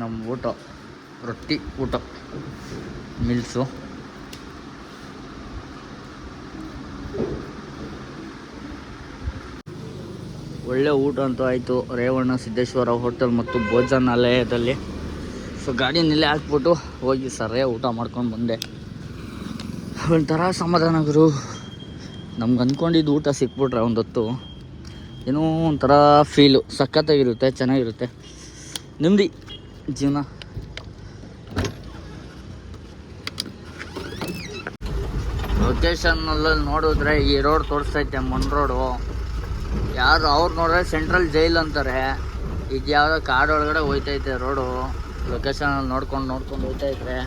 ನಮ್ಮ ಊಟ, ರೊಟ್ಟಿ ಊಟ ಮಿಲ್ಸು ಒಳ್ಳೆ ಊಟ ಅಂತೂ ಆಯಿತು. ರೇವಣ್ಣ, ಸಿದ್ದೇಶ್ವರ ಹೋಟೆಲ್ ಮತ್ತು ಭೋಜನಾಲಯದಲ್ಲಿ ಸೊ ಗಾಡಿನಲ್ಲೇ ಹಾಕ್ಬಿಟ್ಟು ಹೋಗಿ ಸರ್ ಊಟ ಮಾಡ್ಕೊಂಡು ಬಂದೆ. ಒಂಥರ ಸಮಾಧಾನ ಗುರು. ನಮ್ಗೆ ಅಂದ್ಕೊಂಡಿದ್ದು ಊಟ ಸಿಕ್ಬಿಟ್ರೆ ಒಂದೊತ್ತು. ಏನೋ ಒಂಥರ ಫೀಲು ಸಖತ್ತಾಗಿರುತ್ತೆ, ಚೆನ್ನಾಗಿರುತ್ತೆ. ನೆಮ್ಮದಿ. ಜೀವನ. ಲೊಕೇಶನ್ನಲ್ಲಿ ನೋಡಿದ್ರೆ ಈ ರೋಡ್ ತೋರಿಸ್ತೈತೆ, ಮನ್ ರೋಡು ಯಾರು ಅವ್ರು ನೋಡಿದ್ರೆ ಸೆಂಟ್ರಲ್ ಜೈಲ್ ಅಂತಾರೆ. ಇದು ಯಾವುದೋ ಕಾಡೊಳಗಡೆ ಹೋಯ್ತೈತೆ ರೋಡು ಲೊಕೇಶನಲ್ಲಿ ನೋಡ್ಕೊಂಡು ನೋಡ್ಕೊಂಡು ಹೋಯ್ತೈತೆ.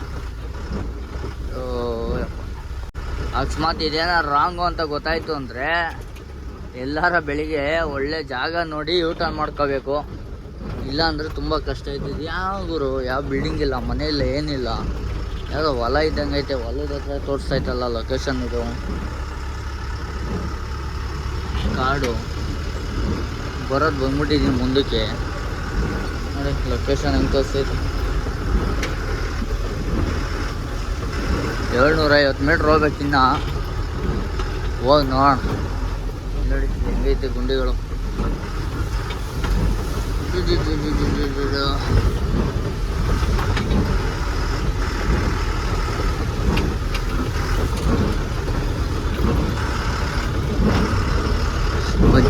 ಅಕಸ್ಮಾತ್ ಇದೇನಾರು ರಾಂಗು ಅಂತ ಗೊತ್ತಾಯ್ತು ಅಂದರೆ ಎಲ್ಲರ ಬೆಳಿಗ್ಗೆ ಒಳ್ಳೆ ಜಾಗ ನೋಡಿ ಯೂ ಟರ್ನ್ ಮಾಡ್ಕೋಬೇಕು. ಇಲ್ಲ ಅಂದರೆ ತುಂಬ ಕಷ್ಟ ಐತಿದ್ ಯಾವ ಗುರು? ಯಾವ ಬಿಲ್ಡಿಂಗ್ ಇಲ್ಲ ಮನೆ ಇಲ್ಲ ಏನಿಲ್ಲ. ಯಾವುದೋ ಹೊಲ ಇದ್ದಂಗೆ ಐತೆ, ಹೊಲದ ಹತ್ರ ತೋರಿಸ್ತೈತಲ್ಲ ಲೊಕೇಶನ್ ಇದು. ಕಾಡು. ಬರೋದು ಬಂದ್ಬಿಟ್ಟಿದ್ದೀನಿ ಮುಂದಕ್ಕೆ. ನೋಡಿ ಲೊಕೇಶನ್ ಹೆಂಗೆ ತೋರಿಸ್ತೈತೆ ಏಳ್ನೂರ ಐವತ್ತು ಮೀಟ್ರ್ ಹೋಗ್ಬೇಕಿನ್ನ ಹೋಗಿ ನೋಡೋಣ. ನೋಡಿ, ಹೆಂಗೈತೆ ಗುಂಡಿಗಳು.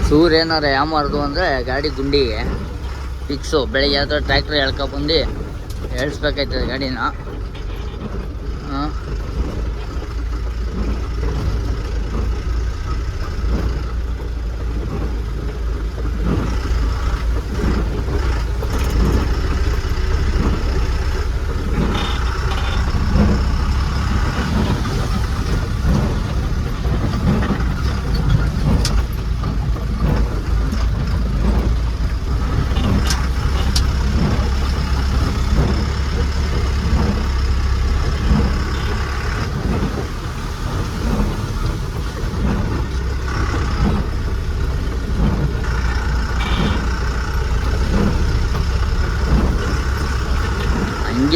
ಚೂರು ಏನಾರ ಯಾಮಾರ್ದು ಅಂದ್ರೆ ಗಾಡಿ ಗುಂಡಿಗೆ ಫಿಕ್ಸು ಬೆಳಿಗ್ಗೆ ಯಾವ್ದಾರು ಟ್ರ್ಯಾಕ್ಟ್ರ್ ಎಳ್ಕೊಬಂದು ಎಳ್ಸ್ಬೇಕಾಯ್ತದೆ ಗಾಡಿನ.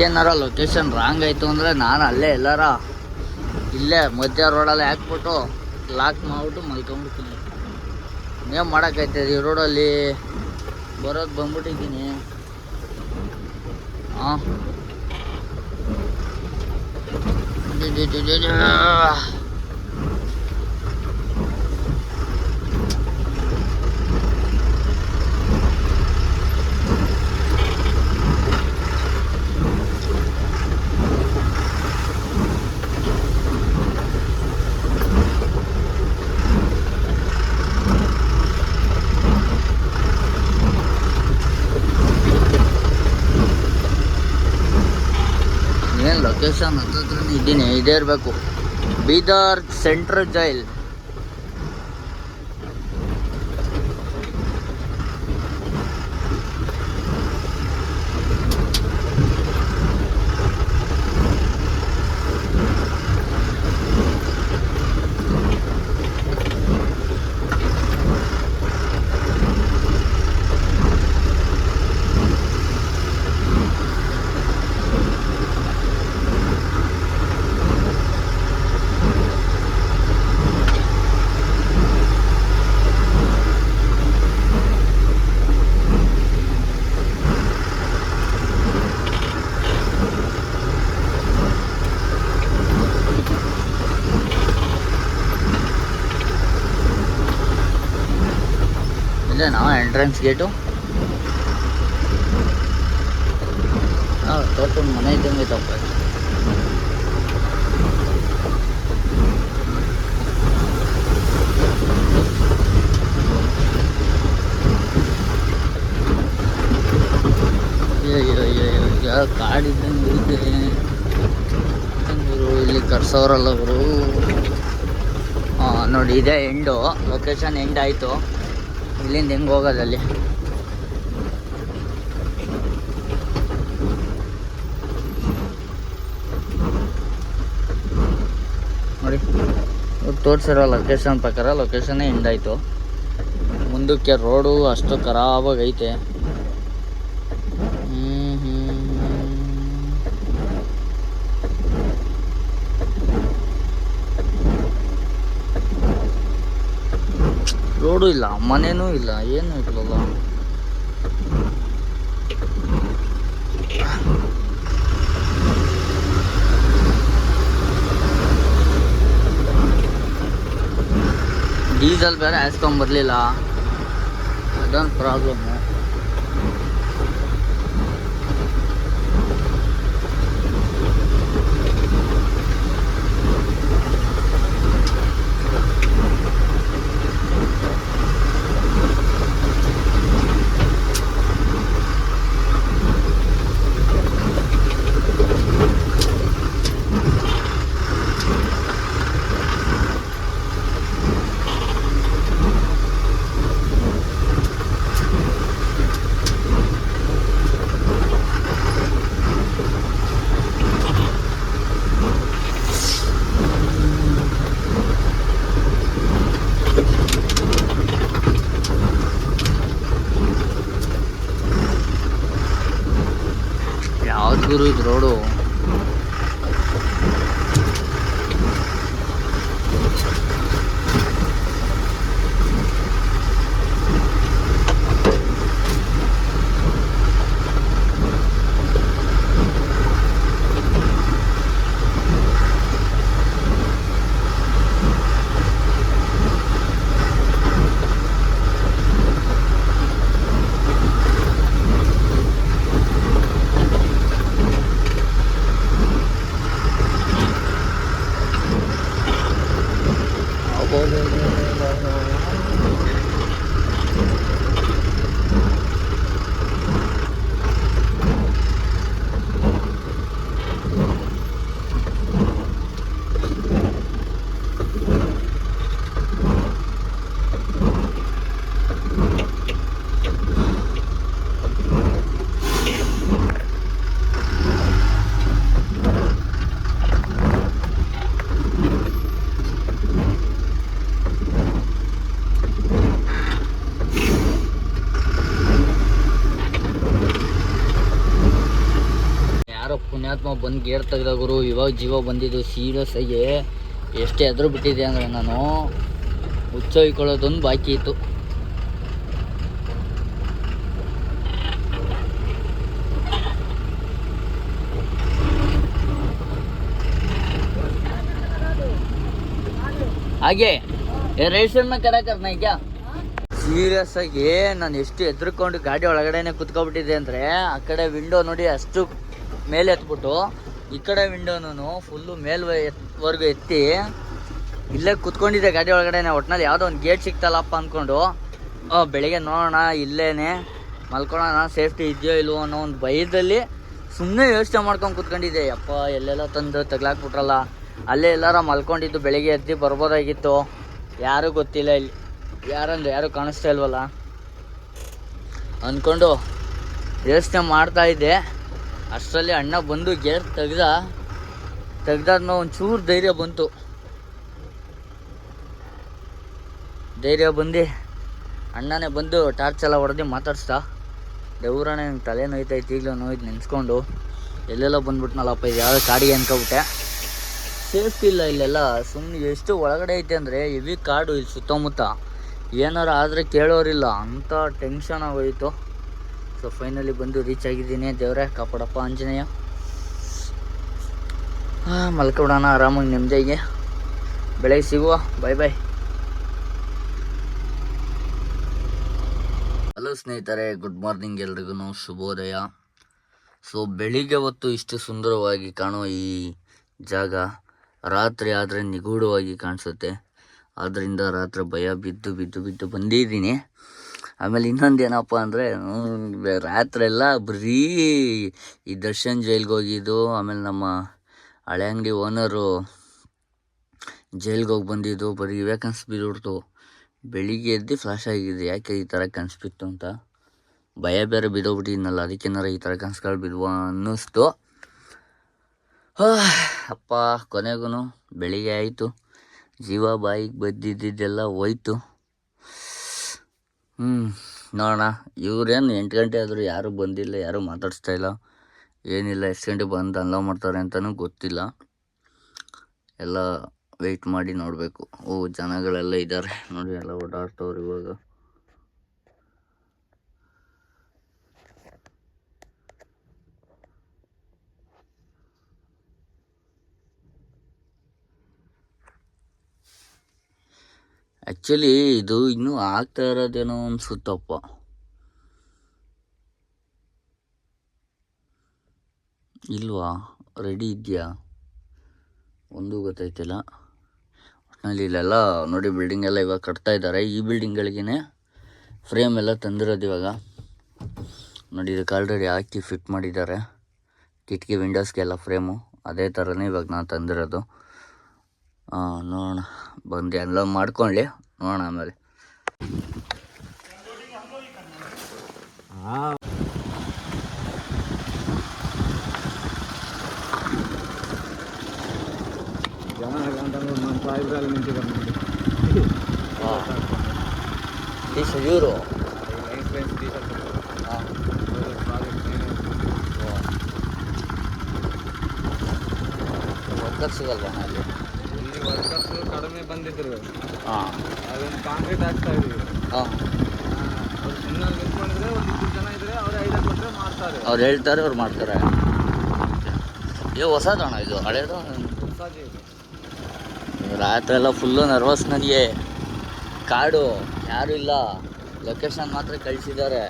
ಹಂಗೇನಾರ ಲೊಕೇಶನ್ ರಾಂಗ್ ಆಯಿತು ಅಂದರೆ ನಾನು ಅಲ್ಲೇ ಎಲ್ಲಾರ ಇಲ್ಲೇ ಮಧ್ಯ ರೋಡಲ್ಲಿ ಹಾಕ್ಬಿಟ್ಟು ಲಾಕ್ ಮಾಡಿಬಿಟ್ಟು ಮಲ್ಕೊಂಡ್ಬಿಡ್ತೀನಿ ಏನು ಮಾಡೋಕ್ಕೈತೆ ಈ ರೋಡಲ್ಲಿ ಬರೋದು ಬಂದ್ಬಿಟ್ಟಿದ್ದೀನಿ ಹಾಂ ಹತ್ರ ಇದ್ದೀನಿ ಇದೇ ಇರಬೇಕು. ಬೀದರ್ ಸೆಂಟ್ರಲ್ ಜೈಲ್ ನಾವು ಎಂಟ್ರೆನ್ಸ್ ಗೇಟು ತೋಟದ ಮನೆ ಇದ್ದಂಗೆ ತಪ್ಪ ಕಾಡಿದ್ದಂಗೆ ಇಲ್ಲಿ ಕರ್ಸೋರಲ್ಲ ಅವರು ನೋಡಿ, ಇದೇ ಎಂಡು. ಲೊಕೇಶನ್ ಎಂಡ್ ಆಯಿತು. ಇಲ್ಲಿಂದ ಹೆಂಗೆ ಹೋಗೋದಲ್ಲಿ ನೋಡಿ ತೋರಿಸಿರೋ ಲೊಕೇಶನ್ ಪ್ರಕಾರ ಲೊಕೇಶನ್ನೇ ಹಿಂದಾಯಿತು. ಮುಂದಕ್ಕೆ ರೋಡು ಅಷ್ಟು ಖರಾಬಾಗೈತೆ ಹ್ಞೂ ಇಲ್ಲ ಮನೆನೂ ಇಲ್ಲ ಏನು ಇಲ್ಲಲ್ಲ ಡೀಸೆಲ್ ಬೇರೆ ಹಾಸ್ಕೊಂಬರ್ಲಿಲ್ಲ ಅದೊಂದು ಪ್ರಾಬ್ಲಮ್ಮು ಯಾವ್ದು ಗುರು ಇದು ರೋಡು ಯಾರೋ ಪುಣ್ಯಾತ್ಮ ಬಂದು ಗೇರ್ ತೆಗ್ದ ಗುರು, ಇವಾಗ ಜೀವ ಬಂದಿದ್ದು ಸೀರಿಯಸ್ ಆಗಿ ಎಷ್ಟು ಎದುರು ಬಿಟ್ಟಿದೆ ಅಂದರೆ ನಾನು ಹುಚ್ಚೊಯ್ಕೊಳ್ಳೋದೊಂದು ಬಾಕಿ ಇತ್ತು. ಹಾಗೆ ರೇಷನ್ನ ಮೇಲೆ ಕಡೆ ಈಗ? ಸೀರಿಯಸ್ ಆಗಿ ನಾನು ಎಷ್ಟು ಎದ್ರುಕೊಂಡು ಗಾಡಿ ಒಳಗಡೆನೆ ಕುತ್ಕೊಬಿಟ್ಟಿದೆ ಅಂದರೆ ಆ ಕಡೆ ವಿಂಡೋ ನೋಡಿ ಅಷ್ಟು ಮೇಲೆ ಎತ್ಬಿಟ್ಟು ಈ ಕಡೆ ವಿಂಡೋನು ಫುಲ್ಲು ಮೇಲ್ವ ಎತ್ತಿ. ಇಲ್ಲೇ ಕುತ್ಕೊಂಡಿದ್ದೆ ಗಾಡಿ ಒಳಗಡೆನೆ. ಒಟ್ನಲ್ಲಿ ಯಾವುದೋ ಒಂದು ಗೇಟ್ ಸಿಗ್ತಲ್ಲಪ್ಪ ಅಂದ್ಕೊಂಡು ಬೆಳಿಗ್ಗೆ ನೋಡೋಣ, ಇಲ್ಲೇನೆ. ಮಲ್ಕೊಳ್ಳೋಣ ಸೇಫ್ಟಿ ಇದೆಯೋ ಇಲ್ವೋ ಅನ್ನೋ ಒಂದು ಭಯದಲ್ಲಿ ಸುಮ್ಮನೆ ಯೋಚನೆ ಮಾಡ್ಕೊಂಡು ಕುತ್ಕೊಂಡಿದ್ದೆ. ಯಪ್ಪ, ಎಲ್ಲೆಲ್ಲ ತಂದು ತಗ್ಲಾಕ್ಬಿಟ್ರಲ್ಲ. ಅಲ್ಲೇ ಎಲ್ಲಾರ ಮಲ್ಕೊಂಡಿದ್ದು ಬೆಳಿಗ್ಗೆ ಎದ್ದು ಬರ್ಬೋದಾಗಿತ್ತು. ಯಾರೂ ಗೊತ್ತಿಲ್ಲ ಇಲ್ಲಿ. ಯಾರಂದ್ರೆ ಯಾರು ಕಾಣಿಸ್ತಾ ಇಲ್ವಲ್ಲ. ಅಂದ್ಕೊಂಡು ಯೋಚನೆ ಮಾಡ್ತಾ ಇದ್ದೆ. ಅಷ್ಟರಲ್ಲಿ ಅಣ್ಣ ಬಂದು ಗೇರ್ ತೆಗ್ದ, ತೆಗ್ದಾದ್ಮೇಲೆ ಒಂಚೂರು ಧೈರ್ಯ ಬಂತು. ಧೈರ್ಯ ಬಂದು ಅಣ್ಣನೇ ಬಂದು ಟಾರ್ಚ್ ಎಲ್ಲ ಹೊಡೆದು ಮಾತಾಡ್ಸ್ದ. ದೇವ್ರಣ್ಣ ನಂಗೆ ತಲೆ ನೋಯ್ತೈತಿ, ಈಗಲೂ ನೋಯ್ತು ನೆನೆಸ್ಕೊಂಡು ಎಲ್ಲೆಲ್ಲ ಬಂದ್ಬಿಟ್ನಲ್ಲಪ್ಪ ಇದು ಯಾವುದೋ ಕಾಡಿಗೆ ಅನ್ಕೊಬಿಟ್ಟೆ ಸೇಫ್ಟಿ ಇಲ್ಲ ಇಲ್ಲೆಲ್ಲ ಸುಮ್ಮನೆ ಎಷ್ಟು ಒಳಗಡೆ ಐತೆ ಅಂದರೆ ಹೆವಿ ಕಾಡು, ಇಲ್ಲಿ ಸುತ್ತಮುತ್ತ. ಏನಾರು ಆದರೆ ಕೇಳೋರಿಲ್ಲ, ಅಂಥ ಟೆನ್ಷನ್ ಆಗೋಯ್ತು ಸೊ ಫೈನಲಿ ಬಂದು ರೀಚ್ ಆಗಿದ್ದೀನಿ. ದೇವ್ರೆ, ಕಾಪಾಡಪ್ಪ ಆಂಜನೇಯ. ಮಲ್ಕೊಬಿಡೋಣ ಆರಾಮಾಗಿ ನೆಮ್ಮದಿಗೆ ಬೆಳಗ್ಗೆ ಸಿಗುವ. ಬಾಯ್ ಬಾಯ್ ಹಲೋ ಸ್ನೇಹಿತರೆ ಗುಡ್ ಮಾರ್ನಿಂಗ್ ಎಲ್ರಿಗೂ ಶುಭೋದಯ. ಸೊ ಬೆಳಿಗ್ಗೆ ಹೊತ್ತು ಇಷ್ಟು ಸುಂದರವಾಗಿ ಕಾಣೋ ಈ ಜಾಗ ರಾತ್ರಿ ಆದರೆ ನಿಗೂಢವಾಗಿ ಕಾಣಿಸುತ್ತೆ. ಆದ್ದರಿಂದ ರಾತ್ರಿ ಭಯ ಬಿದ್ದು ಬಿದ್ದು ಬಿದ್ದು ಬಂದಿದ್ದೀನಿ. ಆಮೇಲೆ ಇನ್ನೊಂದು ಏನಪ್ಪ ಅಂದರೆ ರಾತ್ರಿ ಎಲ್ಲ ಬರೀ ಈ ದರ್ಶನ್ ಜೈಲ್ಗೆ ಹೋಗಿದ್ದು, ಆಮೇಲೆ ನಮ್ಮ ಹಳೆ ಅಂಗಡಿ ಓನರು ಜೈಲ್ಗೆ ಹೋಗಿ ಬಂದಿದ್ದು, ಬರೀ ಇವೇ ಕನ್ಸು ಬಿದ್ದುಬಿಡ್ತು ಬೆಳಿಗ್ಗೆ ಎದ್ದು ಫ್ಲಾಶ್ ಆಗಿದೆ ಯಾಕೆ ಈ ಥರ ಕನಸು ಬಿತ್ತು ಅಂತ. ಭಯ ಬೇರೆ ಬಿದ್ದೋಗ್ಬಿಟ್ಟಿದ್ನಲ್ಲ ಅದಕ್ಕೇನಾರ ಈ ಥರ ಕನಸುಗಳು ಬಿದ್ವ ಅನ್ನಿಸ್ತು. ಅಪ್ಪ ಕೊನೆಗೂ ಬೆಳಿಗ್ಗೆ ಆಯಿತು. ಜೀವ ಬಾಯಿಗೆ ಬದ್ದಿದ್ದೆಲ್ಲ ಹೋಯ್ತು. ಹ್ಞೂ ನೋಡೋಣ. ಇವ್ರೇನು ಎಂಟು ಗಂಟೆ ಆದರೂ ಯಾರೂ ಬಂದಿಲ್ಲ, ಯಾರೂ ಮಾತಾಡಿಸ್ತಾ ಇಲ್ಲ. ಏನಿಲ್ಲ, ಎಷ್ಟು ಗಂಟೆ ಬಂದು ಅನ್ಲೋ ಮಾಡ್ತಾರೆ ಅಂತಲೂ ಗೊತ್ತಿಲ್ಲ. ಎಲ್ಲ ವೆಯ್ಟ್ ಮಾಡಿ ನೋಡಬೇಕು. ಓ, ಜನಗಳೆಲ್ಲ ಇದ್ದಾರೆ ನೋಡಿ, ಎಲ್ಲ ಓಡಾಡ್ತವ್ರು ಇವಾಗ. ಆ್ಯಕ್ಚುಲಿ ಇದು ಇನ್ನೂ ಆಗ್ತಾ ಇರೋದೇನೋ ಅನ್ಸುತ್ತಪ್ಪ ಇಲ್ವಾ? ರೆಡಿ ಇದೆಯಾ? ಒಂದು ಗೊತ್ತಾಯ್ತಿಲ್ಲ. ಒಟ್ಟಿನಲ್ಲಿ ಇಲ್ಲೆಲ್ಲ ನೋಡಿ ಬಿಲ್ಡಿಂಗ್ ಎಲ್ಲ ಇವಾಗ ಕಟ್ತಾ ಇದ್ದಾರೆ. ಈ ಬಿಲ್ಡಿಂಗ್ಗಳಿಗೇ ಫ್ರೇಮ್ ಎಲ್ಲ ತಂದಿರೋದು ಇವಾಗ. ನೋಡಿ ಇದಕ್ಕೆ ಆಲ್ರೆಡಿ ಹಾಕಿ ಫಿಟ್ ಮಾಡಿದ್ದಾರೆ. ಕಿಟಕಿ ವಿಂಡೋಸ್ಗೆಲ್ಲ ಫ್ರೇಮು ಅದೇ ಥರನೇ ಇವಾಗ ನಾನು ತಂದಿರೋದು. ನೋಡೋಣ. ಬಂದು ಎಲ್ಲ ಮಾಡ್ಕೊಳ್ಳಿ. ನೋಡೋಣ ಆಮೇಲೆ ಜನ ಅಂತಂದ್ರೆ ನಮ್ಮ ಸಾಯಿಬ್ರಲ್ಲಿ ನಿಂತಿದ್ದಾರೆ ನೋಡಿ ವರ್ಕರ್ಸ್ ಕಡಿಮೆ ಬಂದಿದ್ರು. ಹಾಂ. ಅದೊಂದು ಕಾಂಕ್ರೀಟ್ ಹಾಕ್ತಾ ಇದೀವಿ ಹಾಂ. ಅವ್ರು ಸುಮ್ಮನೆ ನಿಂತ್ಕೊಂಡಿದ್ರೆ ಒಂದು ಇಬ್ಬರು ಜನ ಇದ್ರೆ ಅವ್ರು ಐದು ಕೊಟ್ಟರೆ ಮಾಡ್ತಾರೆ. ಅವ್ರು ಹೇಳ್ತಾರೆ ಅವ್ರು ಮಾಡ್ತಾರೆ. ಇದು ಹೊಸದಣ್ಣ ಇದು ಹಳೇದು? ಹೊಸಾಜಿ ಇದು. ರಾತ್ರಿ ಎಲ್ಲ ಫುಲ್ಲು ನರ್ವಸ್ ನನಗೆ. ಕಾಡು ಯಾರು ಇಲ್ಲ. ಲೊಕೇಶನ್ ಮಾತ್ರ ಕಳಿಸಿದ್ದಾರೆ.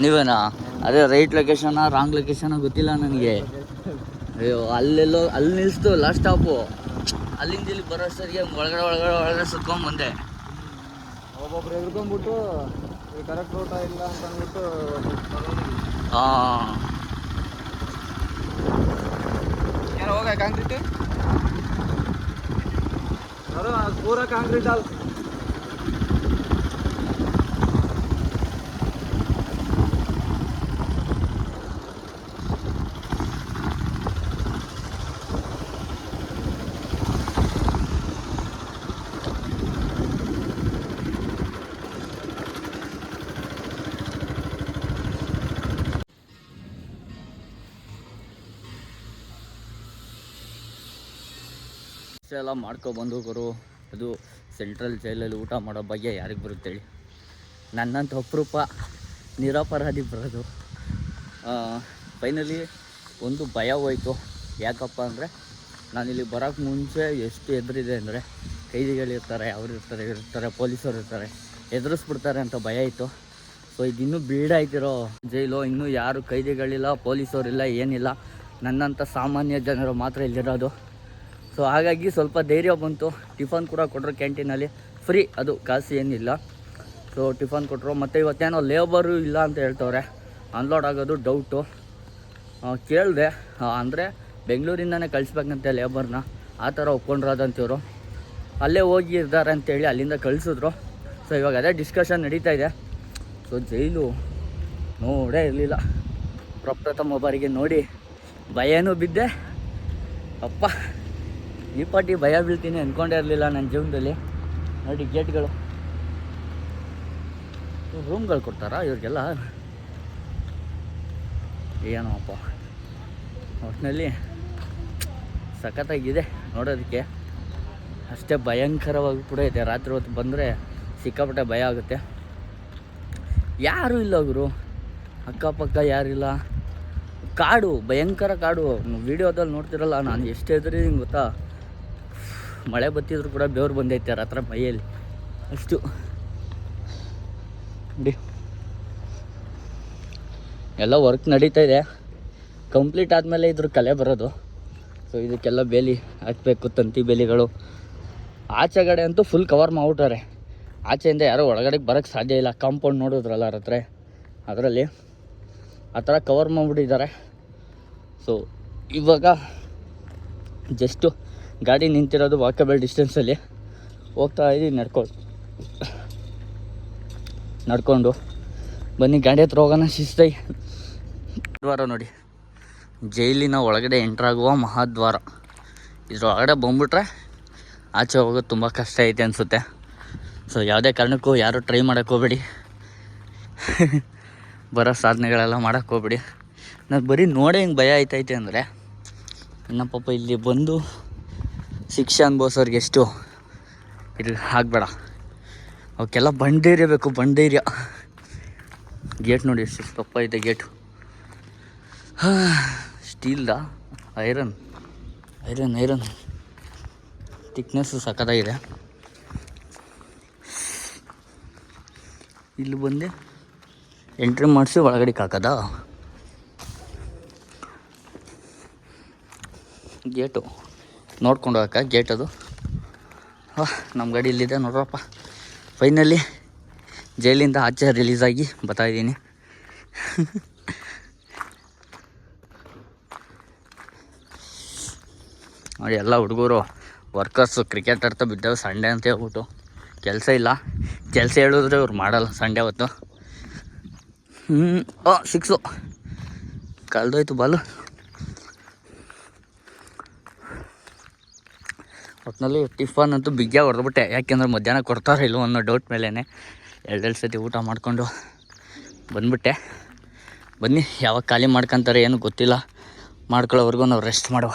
ನೀವೇನಾ? ಅದೇ ರೈಟ್ ಲೊಕೇಶನ ರಾಂಗ್ ಲೊಕೇಶನ ಗೊತ್ತಿಲ್ಲ ನನಗೆ. ಅಯ್ಯೋ ಅಲ್ಲೆಲ್ಲೋ ಅಲ್ಲಿ ನಿಲ್ಲಿಸ್ತು ಲಾಸ್ಟ್ ಸ್ಟಾಪು ಅಲ್ಲಿಂದ ಇಲ್ಲಿ ಬರೋ ಸರಿಗೆ ಒಳಗಡೆ ಒಳಗಡೆ ಒಳಗಡೆ ಸುತ್ಕೊಂಡ್ ಬಂದೆ. ಒಬ್ಬೊಬ್ರು ಎದ್ಕೊಂಡ್ಬಿಟ್ಟು ಕರೆಕ್ಟ್ ರೋಟ ಇಲ್ಲ ಅಂತ ಅಂದ್ಬಿಟ್ಟು. ಹಾಂ ಹೋಗ ಕಾಂಕ್ರೀಟ್? ಅರು ಪೂರ ಕಾಂಕ್ರೀಟ್ ಅಲ್ಲ ಎಲ್ಲ ಮಾಡ್ಕೊಬಂದು ಗುರು. ಅದು ಸೆಂಟ್ರಲ್ ಜೈಲಲ್ಲಿ ಊಟ ಮಾಡೋ ಬಗ್ಗೆ ಯಾರಿಗೆ ಬರುತ್ತೆ ಹೇಳಿ. ನನ್ನಂತ ಅಪರೂಪ ನಿರಪರಾಧಿ ಬರೋದು. ಫೈನಲಿ ಒಂದು ಭಯ ಹೋಯಿತು. ಯಾಕಪ್ಪ ಅಂದರೆ ನಾನಿಲ್ಲಿ ಬರೋಕ್ಕೆ ಮುಂಚೆ ಎಷ್ಟು ಎದುರಿದೆ ಅಂದರೆ ಕೈದಿಗಳಿರ್ತಾರೆ ಅವ್ರು ಇರ್ತಾರೆ ಇರ್ತಾರೆ ಪೊಲೀಸರು ಇರ್ತಾರೆ, ಎದುರಿಸ್ಬಿಡ್ತಾರೆ ಅಂತ ಭಯ ಇತ್ತು. ಸೊ ಇದಿನ್ನೂ ಬೀಡ್ ಆಯ್ತಿರೋ ಜೈಲು ಇನ್ನೂ ಯಾರು ಕೈದಿಗಳಿಲ್ಲ ಪೊಲೀಸರಿಲ್ಲ ಏನಿಲ್ಲ. ನನ್ನಂಥ ಸಾಮಾನ್ಯ ಜನರು ಮಾತ್ರ ಇಲ್ಲಿರೋದು. ಸೊ ಹಾಗಾಗಿ ಸ್ವಲ್ಪ ಧೈರ್ಯ ಬಂತು. ಟಿಫನ್ ಕೂಡ ಕೊಟ್ಟರು ಕ್ಯಾಂಟೀನಲ್ಲಿ ಫ್ರೀ ಅದು ಕಾಸು ಏನಿಲ್ಲ. ಸೊ ಟಿಫನ್ ಕೊಟ್ಟರು ಮತ್ತು ಇವತ್ತೇನೋ ಲೇಬರು ಇಲ್ಲ ಅಂತ ಹೇಳ್ತವ್ರೆ. ಅನ್ಲೋಡ್ ಆಗೋದು ಡೌಟು ಕೇಳಿದೆ. ಅಂದರೆ ಬೆಂಗಳೂರಿಂದನೇ ಕಳಿಸ್ಬೇಕಂತೆ ಲೇಬರ್ನ ಆ ಥರ ಒಪ್ಕೊಂಡ್ರದಂತಿವರು ಅಲ್ಲೇ ಹೋಗಿ ಇದ್ದಾರೆ ಅಂತೇಳಿ ಅಲ್ಲಿಂದ ಕಳಿಸಿದ್ರು. ಸೊ ಇವಾಗ ಅದೇ ಡಿಸ್ಕಷನ್ ನಡೀತಾ ಇದೆ. So jail. ನೋಡೇ ಇರಲಿಲ್ಲ. ಪ್ರಪ್ರಥಮ ಬಾರಿಗೆ ನೋಡಿ. ಭಯನೂ ಬಿದ್ದೆ. ಅಪ್ಪ. ಈ ಪಾಟಿ ಭಯ ಬೀಳ್ತೀನಿ ಅಂದ್ಕೊಂಡೇ ಇರಲಿಲ್ಲ ನನ್ನ ಜೀವನದಲ್ಲಿ. ನೋಡಿ ಗೇಟ್ಗಳು. ರೂಮ್ಗಳು ಕೊಡ್ತಾರಾ ಇವ್ರಿಗೆಲ್ಲ? ಏನೋ ಅಪ್ಪ ಒಟ್ಟಿನಲ್ಲಿ ಸಖತ್ತಾಗಿದೆ ನೋಡೋದಕ್ಕೆ. ಅಷ್ಟೇ ಭಯಂಕರವಾಗಿ ಕೂಡ ಇದೆ. ರಾತ್ರಿ ಹೊತ್ತು ಬಂದರೆ ಸಿಕ್ಕಾಪಟ್ಟೆ ಭಯ ಆಗುತ್ತೆ. ಯಾರೂ ಇಲ್ಲ ಗುರು. ಅಕ್ಕಪಕ್ಕ ಯಾರಿಲ್ಲ. ಕಾಡು, ಭಯಂಕರ ಕಾಡು. ವಿಡಿಯೋದಲ್ಲಿ ನೋಡ್ತಿರಲ್ಲ, ನಾನು ಎಷ್ಟು ಹೆದರಿದ್ದೀನಿ ಗೊತ್ತಾ? ಮಳೆ ಬತ್ತಿದ್ರು ಕೂಡ ಬೆವ್ರು ಬಂದೈತೆ ರಾತ್ರ ಮೈಯಲ್ಲಿ. ಅಷ್ಟು. ನೋಡಿ ಎಲ್ಲ ವರ್ಕ್ ನಡೀತಾ ಇದೆ. ಕಂಪ್ಲೀಟ್ ಆದಮೇಲೆ ಇದ್ರ ಕಲೆ ಬರೋದು. ಸೊ ಇದಕ್ಕೆಲ್ಲ ಬೇಲಿ ಹಾಕಬೇಕು, ತಂತಿ ಬೇಲಿಗಳು. ಆಚೆಗಡೆ ಅಂತೂ ಫುಲ್ ಕವರ್ ಮಾಡ್ಬಿಟ್ಟಾರೆ. ಆಚೆಯಿಂದ ಯಾರೋ ಒಳಗಡೆ ಬರೋಕ್ಕೆ ಸಾಧ್ಯ ಇಲ್ಲ. ಕಾಂಪೌಂಡ್ ನೋಡಿದ್ರಲ್ಲ ಅವ್ರ ಹತ್ರ. ಅದರಲ್ಲಿ ಆ ಥರ ಕವರ್ ಮಾಡಿಬಿಟ್ಟಿದ್ದಾರೆ. ಸೊ ಇವಾಗ ಜಸ್ಟು ಗಾಡಿ ನಿಂತಿರೋದು ವಾಕಬಲ್ ಡಿಸ್ಟೆನ್ಸಲ್ಲಿ ಹೋಗ್ತಾ ಇದ್ದೀನಿ ನಡ್ಕೊಂಡು ನಡ್ಕೊಂಡು. ಬನ್ನಿ, ಗಾಡಿ ಹತ್ರ ಹೋಗೋಣ ಶಿಸ್ತೈ ದ್ವಾರ ನೋಡಿ. ಜೈಲಿನ ಒಳಗಡೆ ಎಂಟ್ರಾಗುವ ಮಹಾದ್ವಾರ. ಇದ್ರ ಒಳಗಡೆ ಬಂದ್ಬಿಟ್ರೆ ಆಚೆ ಹೋಗೋದು ತುಂಬ ಕಷ್ಟ ಐತೆ ಅನಿಸುತ್ತೆ. ಸೊ ಯಾವುದೇ ಕಾರಣಕ್ಕೂ ಯಾರು ಟ್ರೈ ಮಾಡೋಕ್ಕೆ ಹೋಗ್ಬೇಡಿ. ಬರೋ ಸಾಧನೆಗಳೆಲ್ಲ ಮಾಡೋಕ್ಕೆ ಹೋಗ್ಬೇಡಿ. ನಾನು ಬರೀ ನೋಡೇ ಹಿಂಗೆ ಭಯ ಆಯ್ತೈತೆ ಅಂದರೆ ನನ್ನ ಪಾಪ ಇಲ್ಲಿ ಬಂದು ಶಿಕ್ಷೆ ಅನ್ಭವಿಸೋರ್ಗೆ ಎಷ್ಟು? ಇಲ್ಲಿ ಆಗಬೇಡ ಅವಕ್ಕೆಲ್ಲ ಬಂಡೈರ್ಯ ಬೇಕು, ಬಂಡೈರ್ಯ. ಗೇಟ್ ನೋಡಿ ಎಷ್ಟು ತಪ್ಪ ಇದೆ ಗೇಟು. ಸ್ಟೀಲ್ದ? ಐರನ್. Iron iron. ತಿಕ್ನೆಸ್ಸು ಸಖತ್ತಾಗಿದೆ. ಇಲ್ಲಿ ಬಂದು. ಎಂಟ್ರಿ ಮಾಡಿಸಿ ಒಳಗಡೆ ಹಾಕದ ಗೇಟು. ನೋಡ್ಕೊಂಡು ಹೋಗಕ್ಕ ಗೇಟ್ ಅದು ನಮ್ಮ ಗಾಡಿ ಇಲ್ಲಿದೆ ನೋಡ್ರಪ್ಪ. ಫೈನಲಿ ಜೈಲಿಂದ ಆಚೆ ರಿಲೀಸ್ ಆಗಿ ಬರ್ತಾ ಇದ್ದೀನಿ. ನೋಡಿ, ಎಲ್ಲ ಹುಡುಗರು ವರ್ಕರ್ಸು ಕ್ರಿಕೆಟ್ ಆಡ್ತಾ ಬಿದ್ದವು ಸಂಡೇ ಅಂತ ಹೇಳ್ಬಿಟ್ಟು ಕೆಲಸ ಇಲ್ಲ. ಕೆಲಸ ಹೇಳಿದ್ರೆ ಇವ್ರು ಮಾಡಲ್ಲ ಸಂಡೇ ಅವತ್ತು. ಹ್ಞೂ ಓ ಸಿಕ್ಸು ಕಳೆದೋಯ್ತು ಬಾಲು. ಒಟ್ಟಿನಲ್ಲಿ ಟಿಫನ್ ಅಂತೂ ಬಿಗ್ಯಾಗಿ ಹೊಡೆದ್ಬಿಟ್ಟೆ. ಯಾಕೆಂದ್ರೆ ಮಧ್ಯಾಹ್ನ ಕೊಡ್ತಾರೋ ಇಲ್ಲೋ ಅನ್ನೋ ಡೌಟ್ ಮೇಲೇ ಎರಡೆರಡು ಸತಿ ಊಟ ಮಾಡಿಕೊಂಡು ಬಂದ್ಬಿಟ್ಟೆ. ಬನ್ನಿ, ಯಾವಾಗ ಖಾಲಿ ಮಾಡ್ಕೊಂತಾರೆ ಏನು ಗೊತ್ತಿಲ್ಲ. ಮಾಡ್ಕೊಳ್ಳೋವರೆಗೂ ನಾವು ರೆಸ್ಟ್ ಮಾಡುವ.